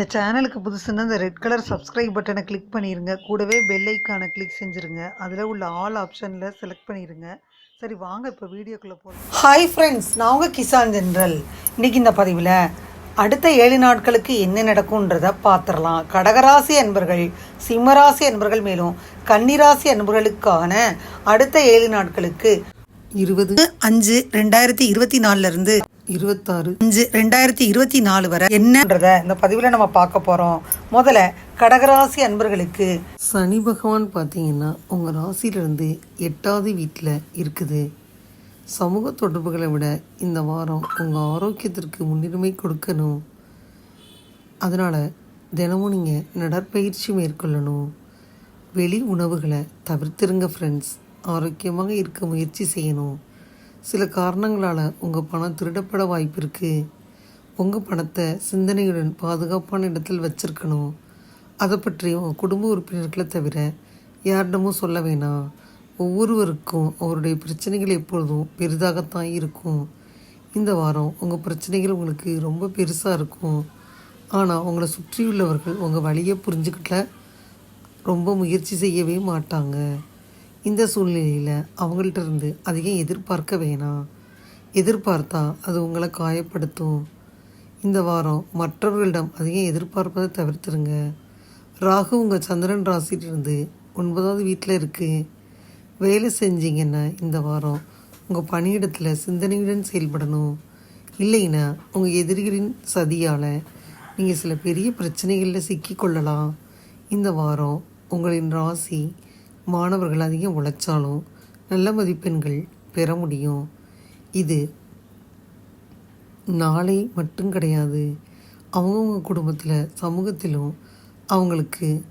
இந்த சேனலுக்கு புதுசுன்னா இந்த ரெட் கலர் சப்ஸ்கிரைப் பட்டனை கிளிக் பண்ணிடுங்க கூடவே பெல் ஐக்கானை கிளிக் செஞ்சுருங்க. அதில் உள்ள ஆல் ஆப்ஷனில் செலக்ட் பண்ணிடுங்க சரி வாங்க இப்போ வீடியோக்குள்ளே போகலாம் ஹாய் ஃப்ரெண்ட்ஸ் நான் உங்கள் கிசான் ஜென்ரல். இன்றைக்கி இந்த பதிவில் அடுத்த ஏழு நாட்களுக்கு என்ன நடக்கும்ன்றத பார்த்துடலாம் கடகராசி அன்பர்கள் சிம்மராசி அன்பர்கள் மேலும் கன்னிராசி அன்பர்களுக்கான அடுத்த ஏழு நாட்களுக்கு இருபது அஞ்சு ரெண்டாயிரத்தி இருபத்தி நாலுலேருந்து இருபத்தாறு. அஞ்சு ரெண்டாயிரத்தி இருபத்தி நாலு வரை என்னன்றத இந்த பதிவில் நம்ம பார்க்க போகிறோம் முதல்ல கடகராசி அன்பர்களுக்கு. சனி பகவான் பார்த்தீங்கன்னா உங்கள் ராசியிலிருந்து எட்டாவது வீட்டில் இருக்குது. சமூக தொடர்புகளை விட இந்த வாரம் உங்கள் ஆரோக்கியத்திற்கு முன்னுரிமை கொடுக்கணும். அதனால் தினமும் நீங்கள் நடற்பயிற்சி மேற்கொள்ளணும். வெளி உணவுகளை தவிர்த்துருங்க ஃப்ரெண்ட்ஸ் ஆரோக்கியமாக இருக்க முயற்சி செய்யணும். சில காரணங்களால் உங்கள் பணம் திருடப்பட வாய்ப்பு இருக்குது உங்கள் பணத்தை சிந்தனையுடன் பாதுகாப்பான இடத்தில் வச்சிருக்கணும். அதை பற்றி உங்கள் குடும்ப உறுப்பினர்களை தவிர யாரிடமும் சொல்ல வேணாம் ஒவ்வொருவருக்கும் அவருடைய பிரச்சனைகள் எப்பொழுதும் பெரிதாகத்தான் இருக்கும். இந்த வாரம் உங்கள் பிரச்சனைகள் உங்களுக்கு ரொம்ப பெருசாக இருக்கும். ஆனால் உங்களை சுற்றியுள்ளவர்கள் உங்கள் வழியை புரிஞ்சுக்கிட்ட ரொம்ப முயற்சி செய்யவே மாட்டாங்க. இந்த சூழ்நிலையில் அவங்கள்ட்ட இருந்து அதிகம் எதிர்பார்க்க வேணாம். எதிர்பார்த்தா அது உங்களை காயப்படுத்தும். இந்த வாரம் மற்றவர்களிடம் அதிகம் எதிர்பார்ப்பதை தவிர்த்துருங்க. ராகு உங்கள் சந்திரன் ராசிலிருந்து ஒன்பதாவது வீட்டில் இருக்குது வேலை செஞ்சீங்கன்னா இந்த வாரம் உங்கள் பணியிடத்தில் சிந்தனையுடன் செயல்படணும். இல்லைன்னா உங்கள் எதிரிகளின் சதியால் நீங்கள் சில பெரிய பிரச்சனைகளில் சிக்கிக்கொள்ளலாம் இந்த வாரம் உங்களின் ராசி மாணவர்கள் அதிகம் உழைச்சாலும் நல்ல மதிப்பெண்கள் பெற முடியும். இது நாளை மட்டும் கிடையாது அவங்கவுங்க குடும்பத்தில் சமூகத்திலும் அவங்களுக்கு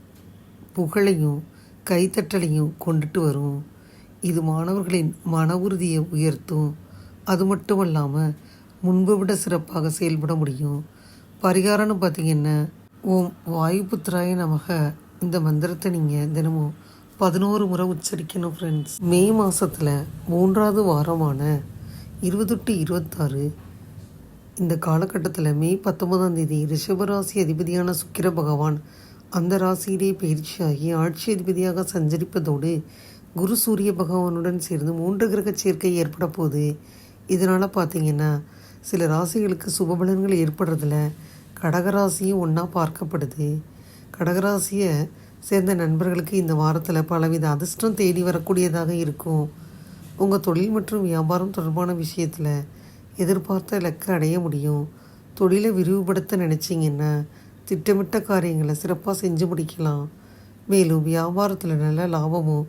புகழையும் கைத்தட்டலையும் கொண்டுட்டு வரும். இது மாணவர்களின் மன உறுதியை உயர்த்தும். அது மட்டும் இல்லாமல் முன்பை விட சிறப்பாக செயல்பட முடியும். பரிகாரம்னு பார்த்தீங்கன்னா ஓம் வாயுபுத்திராய நமக. இந்த மந்திரத்தை நீங்கள் தினமும் பதினோரு முறை உச்சரிக்கணும் ஃப்ரெண்ட்ஸ் மே மாதத்தில் மூன்றாவது வாரமான இருபது டு இருபத்தாறு இந்த காலகட்டத்தில் மே பத்தொன்பதாம் தேதி ரிஷபராசி அதிபதியான சுக்கிர பகவான் அந்த ராசியிலே பயிற்சியாகி ஆட்சி அதிபதியாக சஞ்சரிப்பதோடு குரு சூரிய பகவானுடன் சேர்ந்து மூன்று கிரக சேர்க்கை ஏற்பட போகுது. இதனால் பார்த்தீங்கன்னா சில ராசிகளுக்கு சுபபலன்கள் ஏற்படுறதுல கடகராசியும் ஒன்றா பார்க்கப்படுது. கடகராசியை சேர்ந்த நண்பர்களுக்கு இந்த வாரத்தில் பலவித அதிர்ஷ்டம் தேடி வரக்கூடியதாக இருக்கும். உங்கள் தொழில் மற்றும் வியாபாரம் தொடர்பான விஷயத்தில் எதிர்பார்த்த இலக்கை அடைய முடியும். தொழிலை விரிவுபடுத்த நினச்சிங்கன்னா திட்டமிட்ட காரியங்களை சிறப்பாக செஞ்சு முடிக்கலாம். மேலும் வியாபாரத்தில் நல்ல லாபமும்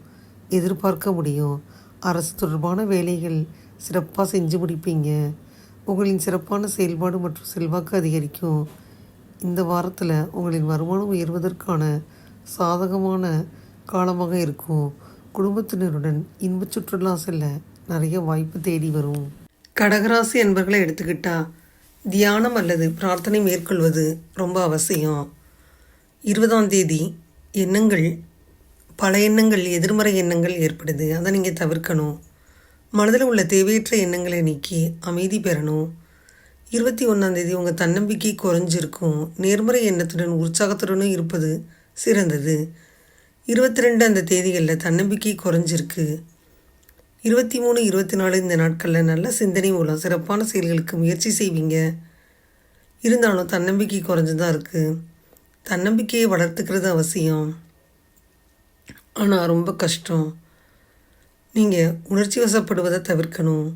எதிர்பார்க்க முடியும். அரசு தொடர்பான வேலைகள் சிறப்பாக செஞ்சு முடிப்பீங்க. உங்களின் சிறப்பான செயல்பாடு மற்றும் செல்வாக்கு அதிகரிக்கும். இந்த வாரத்தில் உங்களின் வருமானம் உயர்வதற்கான சாதகமான காலமாக இருக்கும். குடும்பத்தினருடன் இன்ப சுற்றுலா செல்ல நிறைய வாய்ப்பு தேடி வரும். கடகராசி என்பர்களை எடுத்துக்கிட்டா தியானம் அல்லது பிரார்த்தனை மேற்கொள்வது ரொம்ப அவசியம். இருபதாம் தேதி எண்ணங்கள் பல எண்ணங்கள் எதிர்மறை எண்ணங்கள் ஏற்படுது. அதை நீங்கள் தவிர்க்கணும். மனதில் உள்ள தேவையற்ற எண்ணங்களை நீக்கி அமைதி பெறணும். இருபத்தி ஒன்றாந்தேதி உங்கள் தன்னம்பிக்கை குறைஞ்சிருக்கும். நேர்மறை எண்ணத்துடன் உற்சாகத்துடனும் இருப்பது சிறந்தது. இருபத்தி ரெண்டு அந்த தேதிகளில் தன்னம்பிக்கை குறைஞ்சிருக்கு. இருபத்தி மூணு இருபத்தி நாலு இந்த நாட்களில் நல்ல சிந்தனை மூலம் சிறப்பான செயல்களுக்கு முயற்சி செய்வீங்க. இருந்தாலும் தன்னம்பிக்கை குறைஞ்சு தான் இருக்குது தன்னம்பிக்கையை வளர்த்துக்கிறது அவசியம். ஆனால் ரொம்ப கஷ்டம். நீங்கள் உணர்ச்சி வசப்படுவதை தவிர்க்கணும்.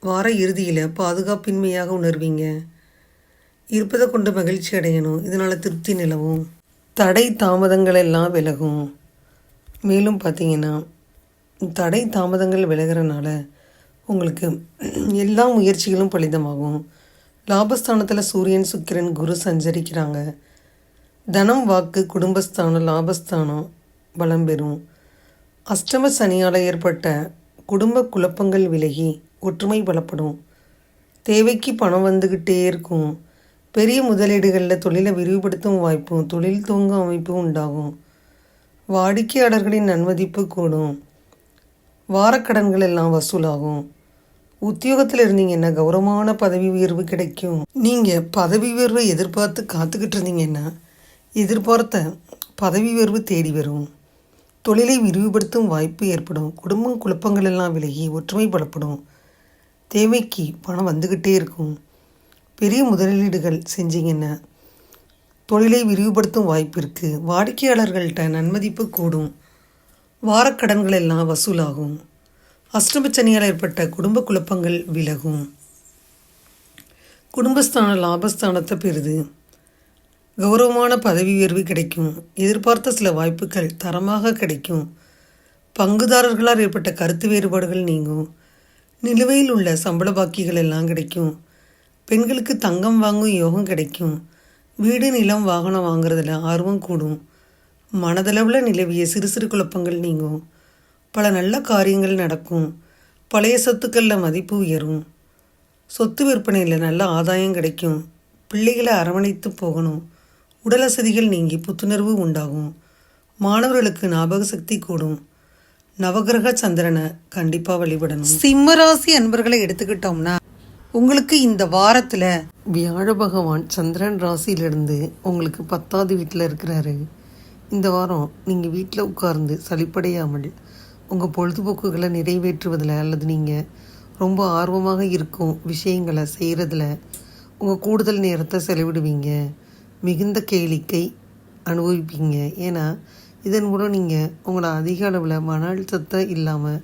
வார இறுதியில் பாதுகாப்பின்மையாக உணர்வீங்க. இருப்பதை கொண்டு மகிழ்ச்சி அடையணும். இதனால் திருப்தி நிலவும். தடை தாமதங்கள் எல்லாம் விலகும். மேலும் பார்த்தீங்கன்னா தடை தாமதங்கள் விலகிறனால உங்களுக்கு எல்லா முயற்சிகளும் பலிதமாகும். லாபஸ்தானத்தில் சூரியன் சுக்கிரன் குரு சஞ்சரிக்கிறாங்க. தனம் வாக்கு குடும்பஸ்தானம் லாபஸ்தானம் பலம் பெறும். அஷ்டம சனியால் ஏற்பட்ட குடும்ப குழப்பங்கள் விலகி ஒற்றுமை பலப்படும். தேவைக்கு பணம் வந்துக்கிட்டே இருக்கும். பெரிய முதலீடுகளில் தொழிலை விரிவுபடுத்தும் வாய்ப்பும் தொழில் தூங்கும் அமைப்பும் உண்டாகும். வாடிக்கையாளர்களின் நன்மதிப்பு கூடும். வாரக்கடன்கள் எல்லாம் வசூலாகும். உத்தியோகத்தில் இருந்தீங்கன்னா கௌரவமான பதவி உயர்வு கிடைக்கும். நீங்கள் பதவி உயர்வை எதிர்பார்த்து காத்துக்கிட்டு இருந்தீங்கன்னா எதிர்பார்த்த பதவி உயர்வு தேடி வரும். தொழிலை விரிவுபடுத்தும் வாய்ப்பு ஏற்படும். குடும்பம் குழப்பங்கள் எல்லாம் விலகி ஒற்றுமை பலப்படும். தேவைக்கு பணம் வந்துக்கிட்டே இருக்கும். பெரிய முதலீடுகள் செஞ்சிங்கன்னா தொழிலை விரிவுபடுத்தும் வாய்ப்பு இருக்குது வாடிக்கையாளர்கள்ட்ட நன்மதிப்பு கூடும். வாரக்கடன்கள் எல்லாம் வசூலாகும். அஷ்டமச்சனியால் ஏற்பட்ட குடும்ப குழப்பங்கள் விலகும். குடும்பஸ்தான லாபஸ்தானத்தை பெறுது. கௌரவமான பதவி உயர்வு கிடைக்கும். எதிர்பார்த்த சில வாய்ப்புகள் தரமாக கிடைக்கும். பங்குதாரர்களால் ஏற்பட்ட கருத்து வேறுபாடுகள் நீங்கும். நிலுவையில் உள்ள சம்பள பாக்கிகள் எல்லாம் கிடைக்கும். பெண்களுக்கு தங்கம் வாங்கும் யோகம் கிடைக்கும். வீடு நிலம் வாகனம் வாங்குறதுல ஆர்வம் கூடும். மனதளவில் நிலவிய சிறு சிறு குழப்பங்கள் நீங்கும். பல நல்ல காரியங்கள் நடக்கும். பழைய சொத்துக்களில் மதிப்பு உயரும். சொத்து விற்பனையில் நல்ல ஆதாயம் கிடைக்கும். பிள்ளைகளை அரவணைத்து போகணும். உடல் வசதிகள் நீங்கி புத்துணர்வு உண்டாகும். மாணவர்களுக்கு ஞாபக சக்தி கூடும். நவகிரக சந்திரனை கண்டிப்பாக வழிபடணும். சிம்மராசி அன்பர்களை எடுத்துக்கிட்டோம்னா உங்களுக்கு இந்த வாரத்தில் வியாழ பகவான் சந்திரன் ராசியிலிருந்து உங்களுக்கு பத்தாவது வீட்டில் இருக்கிறாரு. இந்த வாரம் நீங்கள் வீட்டில் உட்கார்ந்து சலிப்படையாமல் உங்கள் பொழுதுபோக்குகளை நிறைவேற்றுவதில் அல்லது நீங்கள் ரொம்ப ஆர்வமாக இருக்கும் விஷயங்களை செய்கிறதுல உங்கள் கூடுதல் நேரத்தை செலவிடுவீங்க. மிகுந்த கேளிக்கை அனுபவிப்பீங்க. ஏன்னா இதன் மூலம் நீங்கள் உங்களை அதிக அளவில் மன அழுத்தத்தை இல்லாமல்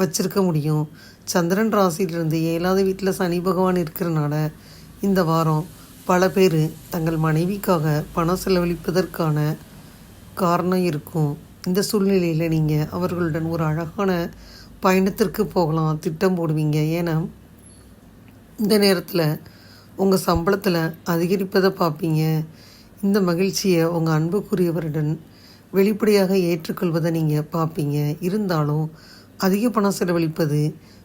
வச்சிருக்க முடியும். சந்திரன் ராசியிலிருந்து ஏழாவது வீட்டில் சனி பகவான் இருக்கிறனால இந்த வாரம் பல பேர் தங்கள் மனைவிக்காக பணம் செலவழிப்பதற்கான காரணம் இருக்கும். இந்த சூழ்நிலையில் நீங்கள் அவர்களுடன் ஒரு அழகான பயணத்திற்கு போகலாம் திட்டம் போடுவீங்க. ஏன்னா இந்த நேரத்தில் உங்கள் சம்பளத்தில் அதிகரிப்பதை பார்ப்பீங்க. இந்த மகிழ்ச்சியை உங்கள் அன்புக்குரியவருடன் வெளிப்படையாக ஏற்றுக்கொள்வதை நீங்கள் பார்ப்பீங்க. இருந்தாலும் அதிக பணம் செலவழிப்பது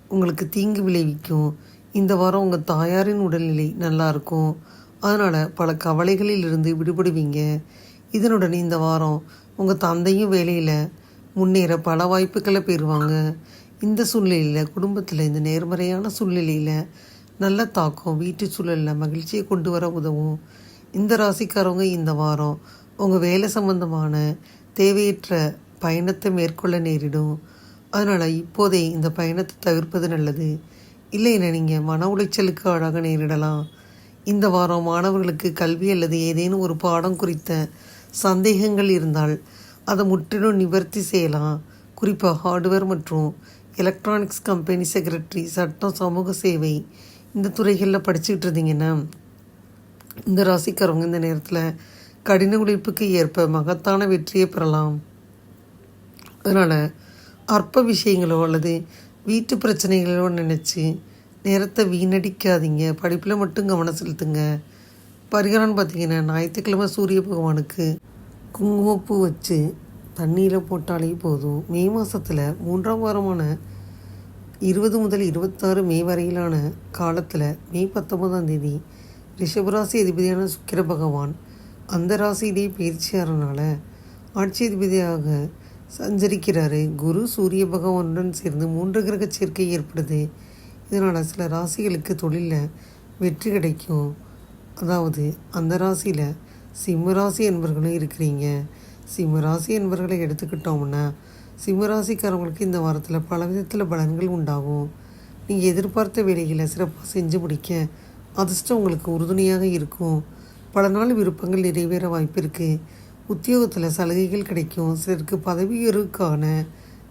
உங்களுக்கு தீங்கு விளைவிக்கும். இந்த வாரம் உங்கள் தாயாரின் உடல்நிலை நல்லா இருக்கும். அதனால் பல கவலைகளில் இருந்து விடுபடுவீங்க. இதனுடன் இந்த வாரம் உங்கள் தந்தையும் வேலையில் முன்னேற பல வாய்ப்புகளை பெறுவாங்க. இந்த சூழ்நிலையில் குடும்பத்தில் இந்த நேர்மறையான சூழ்நிலையில் நல்ல தாக்கம் வீட்டு சூழலில் மகிழ்ச்சியை கொண்டு வர உதவும். இந்த ராசிக்காரவங்க இந்த வாரம் உங்கள் வேலை சம்பந்தமான தேவையற்ற பயணத்தை மேற்கொள்ள நேரிடும். அதனால் இப்போதே இந்த பயணத்தை தவிர்ப்பது நல்லது. இல்லைன்னா நீங்கள் மன உளைச்சலுக்கு ஆளாக நேரிடலாம். இந்த வாரம் மாணவர்களுக்கு கல்வி அல்லது ஏதேனும் ஒரு பாடம் குறித்த சந்தேகங்கள் இருந்தால் அதை முற்றிலும் நிவர்த்தி செய்யலாம். குறிப்பாக ஹார்ட்வேர் மற்றும் எலக்ட்ரானிக்ஸ் கம்பெனி செக்ரட்டரி சட்டம் சமூக சேவை இந்த துறைகளில் படிச்சுக்கிட்டு இருந்தீங்கன்னா இந்த ராசிக்காரவங்க இந்த நேரத்தில் கடின உழைப்புக்கு ஏற்ப மகத்தான வெற்றியை பெறலாம். அதனால் அற்ப விஷயங்களோ அல்லது வீட்டு பிரச்சனைகளோ நினச்சி நேரத்தை வீணடிக்காதீங்க. படிப்பில் மட்டும் கவனம் செலுத்துங்க. பரிகாரம்னு பார்த்தீங்கன்னா ஞாயிற்றுக்கிழமை சூரிய பகவானுக்கு குங்குமப்பூ வச்சு தண்ணியில் போட்டாலே போதும். மே மாதத்தில் மூன்றாம் வாரமான இருபது முதல் இருபத்தாறு மே வரையிலான காலத்தில் மே பத்தொன்பதாம் தேதி ரிஷபராசி அதிபதியான சுக்கிர பகவான் அந்த ராசியிலே பயிற்சியாகிறனால ஆட்சி அதிபதியாக சஞ்சரிக்கிறாரு. குரு சூரிய பகவானுடன் சேர்ந்து மூன்று கிரக சேர்க்கை ஏற்படுது. இதனால் சில ராசிகளுக்கு தொழிலில் வெற்றி கிடைக்கும். அதாவது அந்த ராசியில் சிம்ம ராசி என்பவர்களும் இருக்கிறீங்க. சிம்ம ராசி என்பவர்களை எடுத்துக்கிட்டோம்னா சிம்ம ராசிக்காரவங்களுக்கு இந்த வாரத்தில் பல விதத்தில் பலன்கள் உண்டாகும். நீங்கள் எதிர்பார்த்த வேலைகளை சிறப்பாக செஞ்சு முடிக்க அதிர்ஷ்டம் உங்களுக்கு உறுதுணையாக இருக்கும். பல நாள் விருப்பங்கள் நிறைவேற வாய்ப்பு இருக்குது உத்தியோகத்தில் சலுகைகள் கிடைக்கும். சிலருக்கு பதவி உயர்வுக்கான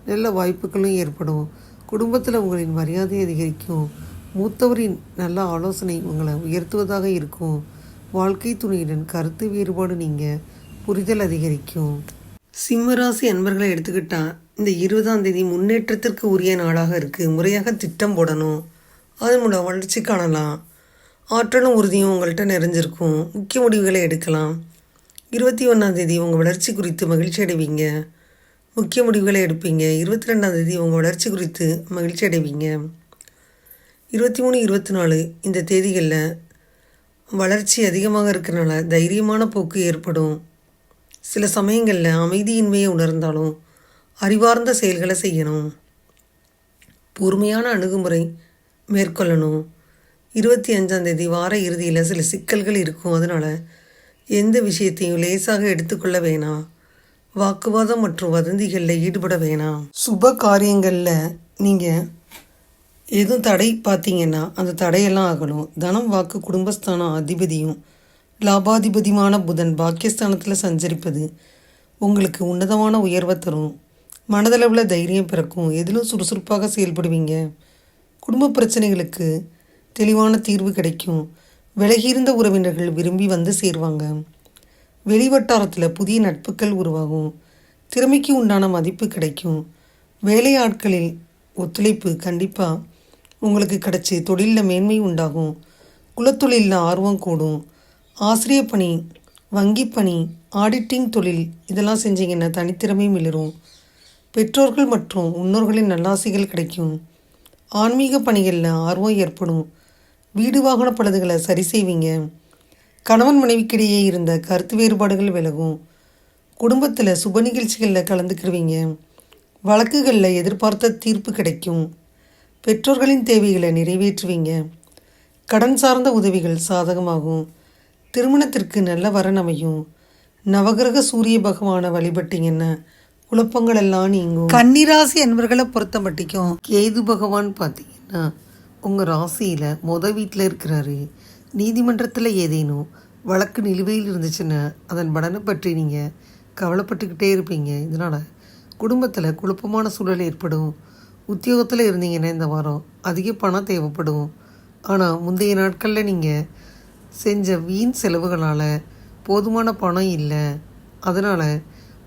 நல்ல வாய்ப்புகளும் ஏற்படும். குடும்பத்தில் உங்களின் மரியாதை அதிகரிக்கும். மூத்தவரின் நல்ல ஆலோசனை உங்களை உயர்த்துவதாக இருக்கும். வாழ்க்கை துணையுடன் கருத்து வேறுபாடு நீங்கள் புரிதல் அதிகரிக்கும். சிம்மராசி அன்பர்களை எடுத்துக்கிட்டால் இந்த இருபதாம் தேதி முன்னேற்றத்திற்கு உரிய நாளாக இருக்குது முறையாக திட்டம் போடணும். அதன் மூலம் வளர்ச்சி காணலாம். ஆற்றலும் உறுதியும் உங்கள்கிட்ட நிறைஞ்சிருக்கும். முக்கிய முடிவுகளை எடுக்கலாம். இருபத்தி ஒன்றாந்தேதி உங்கள் வளர்ச்சி குறித்து மகிழ்ச்சி அடைவீங்க. முக்கிய முடிவுகளை எடுப்பீங்க. இருபத்தி ரெண்டாந்தேதி உங்கள் வளர்ச்சி குறித்து மகிழ்ச்சி அடைவீங்க. இருபத்தி மூணு இருபத்தி நாலு இந்த தேதிகளில் வளர்ச்சி அதிகமாக இருக்கிறனால தைரியமான போக்கு ஏற்படும். சில சமயங்களில் அமைதியின்மையை உணர்ந்தாலும் அறிவார்ந்த செயல்களை செய்யணும். பொறுமையான அணுகுமுறை மேற்கொள்ளணும். இருபத்தி அஞ்சாந்தேதி வார இறுதியில் சில சிக்கல்கள் இருக்கும். அதனால் எந்த விஷயத்தையும் லேசாக எடுத்துக்கொள்ள வேணாம் வாக்குவாதம் மற்றும் வதந்திகளில் ஈடுபட வேணாம் சுப காரியங்களில் நீங்கள் எதுவும் தடை பார்த்தீங்கன்னா அந்த தடையெல்லாம் ஆகணும் தனம் வாக்கு குடும்பஸ்தானம் அதிபதியும் லாபாதிபதியுமான புதன் பாக்கியஸ்தானத்தில் சஞ்சரிப்பது உங்களுக்கு உன்னதமான உயர்வை தரும். மனதளவில் தைரியம் பிறக்கும். எதிலும் சுறுசுறுப்பாக செயல்படுவீங்க. குடும்ப பிரச்சனைகளுக்கு தெளிவான தீர்வு கிடைக்கும். விலகியிருந்த உறவினர்கள் விரும்பி வந்து சேருவாங்க. வெளிவட்டாரத்தில் புதிய நட்புகள் உருவாகும். திறமைக்கு உண்டான மதிப்பு கிடைக்கும். வேலையாட்களில் ஒத்துழைப்பு கண்டிப்பாக உங்களுக்கு கிடைச்சி தொழிலில் மேன்மை உண்டாகும். குலத்தொழிலில் ஆர்வம் கூடும். ஆசிரியர் பணி வங்கி பணி ஆடிட்டிங் தொழில் இதெல்லாம் செஞ்சீங்கன்னா தனித்திறமை மிளிரும். பெற்றோர்கள் மற்றும் முன்னோர்களின் நல்லாசைகள் கிடைக்கும். ஆன்மீக பணிகளில் ஆர்வம் ஏற்படும். வீடு வாகன பழுதுகளை சரி செய்வீங்க. கணவன் மனைவிக்கிடையே இருந்த கருத்து வேறுபாடுகள் விலகும். குடும்பத்தில் சுப நிகழ்ச்சிகளில் கலந்துக்கிடுவீங்க வழக்குகளில் எதிர்பார்த்த தீர்ப்பு கிடைக்கும். பெற்றோர்களின் தேவைகளை நிறைவேற்றுவீங்க. கடன் சார்ந்த உதவிகள் சாதகமாகும். திருமணத்திற்கு நல்ல வரன் அமையும். நவகிரக சூரிய பகவானை வழிபட்டீங்கன்னா குழப்பங்கள் எல்லாம் நீங்கும். கன்னிராசி என்பர்களை பொறுத்த மட்டிக்கும் கேது பகவான் பார்த்தீங்கன்னா உங்கள் ராசியில் மொத வீட்டில் இருக்கிறாரு நீதிமன்றத்தில் ஏதேனும் வழக்கு நிலுவையில் இருந்துச்சுன்னா அதன் பலனை பற்றி நீங்கள் கவலைப்பட்டுக்கிட்டே இருப்பீங்க. இதனால் குடும்பத்தில் குழப்பமான சூழல் ஏற்படும். உத்தியோகத்தில் இருந்தீங்கன்னா இந்த வாரம் அதிக பணம் தேவைப்படும். ஆனால் முந்தைய நாட்களில் நீங்கள் செஞ்ச வீண் செலவுகளால் போதுமான பணம் இல்லை. அதனால்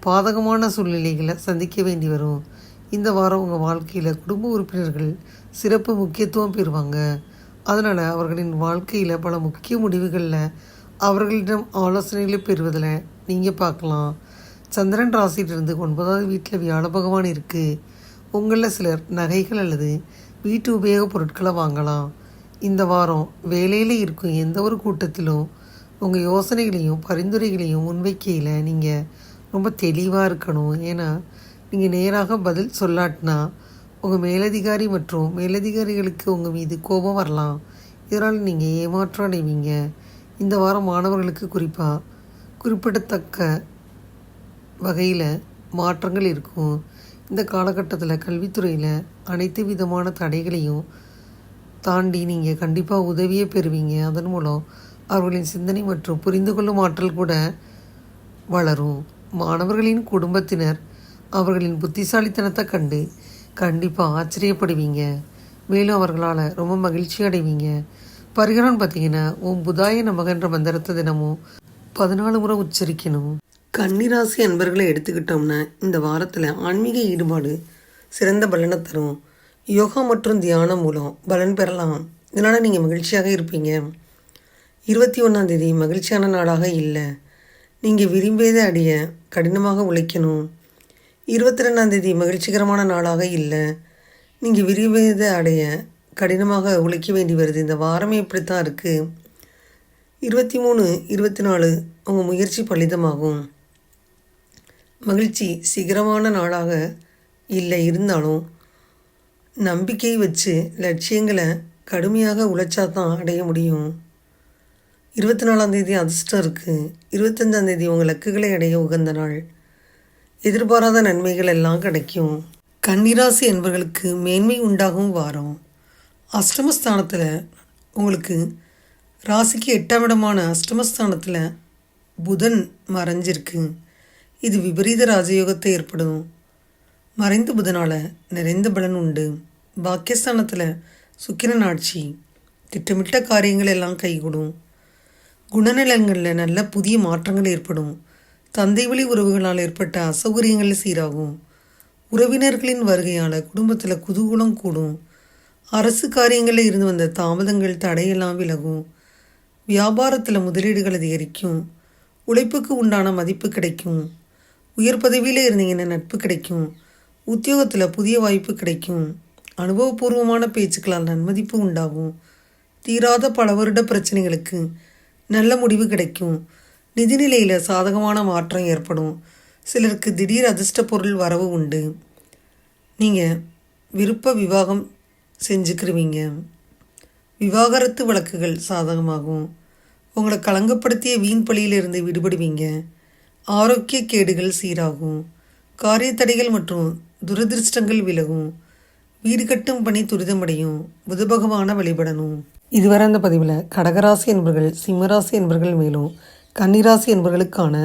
பாதகமான சூழ்நிலைகளை சந்திக்க வேண்டி வரும். இந்த வாரம் உங்கள் வாழ்க்கையில் குடும்ப உறுப்பினர்கள் சிறப்பு முக்கியத்துவம் பெறுவாங்க. அதனால் அவர்களின் வாழ்க்கையில் பல முக்கிய முடிவுகளில் அவர்களிடம் ஆலோசனைகளை பெறுவதில் நீங்கள் பார்க்கலாம். சந்திரன் ராசியிலிருந்து ஒன்பதாவது வீட்டில் வியாழ பகவான் இருக்குது உங்களில் சிலர் நகைகள் அல்லது வீட்டு உபயோகப் பொருட்களை வாங்கலாம். இந்த வாரம் வேலையில் இருக்கும் எந்த ஒரு கூட்டத்திலும் உங்கள் யோசனைகளையும் பரிந்துரைகளையும் முன்வைக்கையில் நீங்கள் ரொம்ப தெளிவாக இருக்கணும். ஏன்னா நீங்கள் நேராக பதில் சொல்லாட்டினா உங்கள் மேலதிகாரி மற்றும் மேலதிகாரிகளுக்கு உங்கள் மீது கோபம் வரலாம். இதனால் நீங்கள் ஏமாற்றம் அடைவீங்க. இந்த வாரம் மாணவர்களுக்கு குறிப்பாக குறிப்பிடத்தக்க வகையில் மாற்றங்கள் இருக்கும். இந்த காலகட்டத்தில் கல்வித்துறையில் அனைத்து விதமான தடைகளையும் தாண்டி நீங்கள் கண்டிப்பாக உதவியே பெறுவீங்க. அதன் மூலம் அவர்களின் சிந்தனை மற்றும் புரிந்து கொள்ளும் ஆற்றல் கூட வளரும். மாணவர்களின் குடும்பத்தினர் அவர்களின் புத்திசாலித்தனத்தை கண்டு கண்டிப்பாக ஆச்சரியப்படுவீங்க. மேலும் அவர்களால் ரொம்ப மகிழ்ச்சி அடைவீங்க. பரிகாரம் பார்த்தீங்கன்னா உன் புதாய நமகன்ற மந்திரத்தை தினமும் பதினாலு முறை உச்சரிக்கணும். கன்னிராசி அன்பர்களை எடுத்துக்கிட்டோம்னா இந்த வாரத்தில் ஆன்மீக ஈடுபாடு சிறந்த பலனை தரும். யோகா மற்றும் தியானம் மூலம் பலன் பெறலாம். இதனால் நீங்கள் மகிழ்ச்சியாக இருப்பீங்க. இருபத்தி ஒன்றாந்தேதி மகிழ்ச்சியான நாளாக இல்லை. நீங்கள் விரும்பியதை அடைய கடினமாக உழைக்கணும். இருபத்தி ரெண்டாந்தேதி மகிழ்ச்சிகரமான நாளாக இல்லை. நீங்கள் விரும்பியதை அடைய கடினமாக உழைக்க வேண்டி வருது. இந்த வாரமே இப்படித்தான் இருக்குது இருபத்தி மூணு இருபத்தி நாலு உங்கள் முயற்சி பலிதமாகும். மகிழ்ச்சி சிகரமான நாளாக இல்லை இருந்தாலும் நம்பிக்கை வச்சு லட்சியங்களை கடுமையாக உழைச்சா தான் அடைய முடியும். இருபத்தி நாலாந்தேதி அதிர்ஷ்டம் இருக்குது இருபத்தஞ்சாந்தேதி உங்கள் லக்குகளை அடைய உகந்த நாள். எதிர்பாராத நன்மைகள் எல்லாம் கிடைக்கும். கன்னிராசி என்பவர்களுக்கு மேன்மை உண்டாகும் வாரம். அஷ்டமஸ்தானத்தில் உங்களுக்கு ராசிக்கு எட்டாம் இடமான அஷ்டமஸ்தானத்தில் புதன் மறைஞ்சிருக்கு. இது விபரீத ராஜயோகத்தை ஏற்படும். மறைந்த புதனால் நிறைந்த பலன் உண்டு. பாக்கியஸ்தானத்தில் சுக்கிரன் ஆட்சி. திட்டமிட்ட காரியங்கள் எல்லாம் கைகூடும். குணநலங்களில் நல்ல புதிய மாற்றங்கள் ஏற்படும். தந்தை வழி உறவுகளால் ஏற்பட்ட அசௌகரியங்கள் சீராகும். உறவினர்களின் வருகையால் குடும்பத்தில் குதூகூலம் கூடும். அரசு காரியங்களில் இருந்து வந்த தாமதங்கள் தடையெல்லாம் விலகும். வியாபாரத்தில் முதலீடுகள் அதிகரிக்கும். உழைப்புக்கு உண்டான மதிப்பு கிடைக்கும். உயர் பதவியில் இருந்தீங்கன்னா நட்பு கிடைக்கும். உத்தியோகத்தில் புதிய வாய்ப்பு கிடைக்கும். அனுபவபூர்வமான பேச்சுக்களால் நன்மதிப்பு உண்டாகும். தீராத பல வருட பிரச்சனைகளுக்கு நல்ல முடிவு கிடைக்கும். நிதிநிலையில் சாதகமான மாற்றம் ஏற்படும். சிலருக்கு திடீர் அதிர்ஷ்ட பொருள் வரவு உண்டு. நீங்கள் விருப்ப விவாகம் செஞ்சுக்கிருவீங்க. விவாகரத்து வழக்குகள் சாதகமாகும். உங்களை களங்கப்படுத்திய வீண் பழியிலிருந்து விடுபடுவீங்க. ஆரோக்கிய கேடுகள் சீராகும். காரிய தடைகள் மற்றும் துரதிருஷ்டங்கள் விலகும். வீடு கட்டும் பணி துரிதமடையும். புத வழிபடணும். இதுவரை அந்த பதிவில் கடகராசி என்பர்கள் சிம்மராசி என்பர்கள் மேலும் கன்னிராசி என்பவர்களுக்கான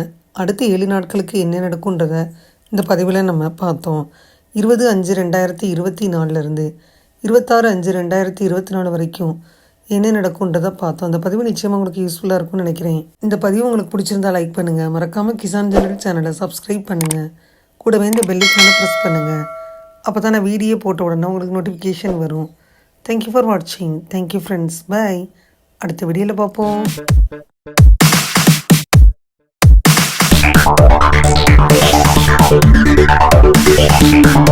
அடுத்த ஏழு நாட்களுக்கு என்ன நடக்கும்ன்றத இந்த பதிவில் நம்ம பார்த்தோம். இருபது அஞ்சு ரெண்டாயிரத்தி இருபத்தி நாலுலேருந்து இருபத்தாறு அஞ்சு ரெண்டாயிரத்தி இருபத்தி நாலு வரைக்கும் என்ன நடக்குன்றதை பார்த்தோம். அந்த பதிவு நிச்சயமாக உங்களுக்கு யூஸ்ஃபுல்லாக இருக்கும்னு நினைக்கிறேன். இந்த பதிவு உங்களுக்கு பிடிச்சிருந்தா லைக் பண்ணுங்கள் மறக்காமல் கிசான் ஜெனரல் சேனலை சப்ஸ்கிரைப் பண்ணுங்கள் கூடவே இந்த பெல்லிக்கான ப்ரெஸ் பண்ணுங்கள் அப்போ தான் நான் வீடியோ போட்ட உடனே உங்களுக்கு நோட்டிஃபிகேஷன் வரும். தேங்க்யூ ஃபார் வாட்சிங் தேங்க்யூ ஃப்ரெண்ட்ஸ் பை அடுத்த வீடியோவில் பார்ப்போம். 私は一生懸命思っていた。